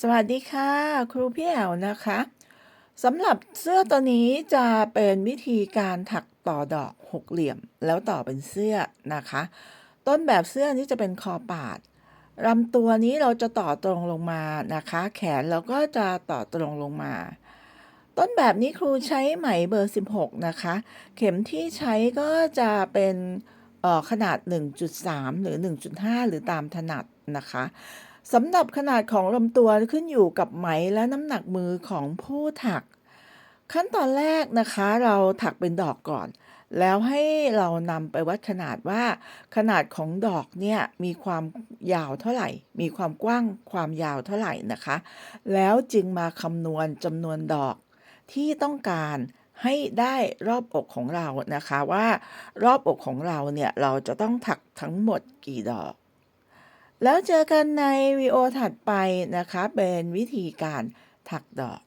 สวัสดีค่ะ ครูพี่แอ๋วนะคะสำหรับเสื้อตัวนี้จะเป็นวิธีการถักต่อดอกหกเหลี่ยม แล้วต่อเป็นเสื้อนะคะ ต้นแบบเสื้อนี้จะเป็นคอปาดลำตัวนี้เราจะต่อตรงลงมานะคะ แขนเราก็จะต่อตรงลงมา ต้นแบบนี้ครูใช้ไหมเบอร์ 16 นะคะ เข็มที่ใช้ก็จะเป็นออขนาด 1.3 หรือ 1.5 หรือตามถนัดนะคะ สำหรับขนาดของลำตัวขึ้นอยู่กับไหมและน้ำหนักมือของผู้ถัก ขั้นตอนแรกนะคะเราถักเป็นดอกก่อน แล้วให้เรานำไปวัดขนาดว่า ขนาดของดอกเนี่ยมีความยาวเท่าไหร่ มีความกว้างความยาวเท่าไหร่นะคะ แล้วจึงมาคำนวณจำนวนดอกที่ต้องการให้ได้รอบอกของเรานะคะว่า รอบอกของเราเนี่ยเราจะต้องถักทั้งหมดกี่ดอก แล้วเจอกันในวิดีโอถัดไปนะคะ เป็นวิธีการถักดอก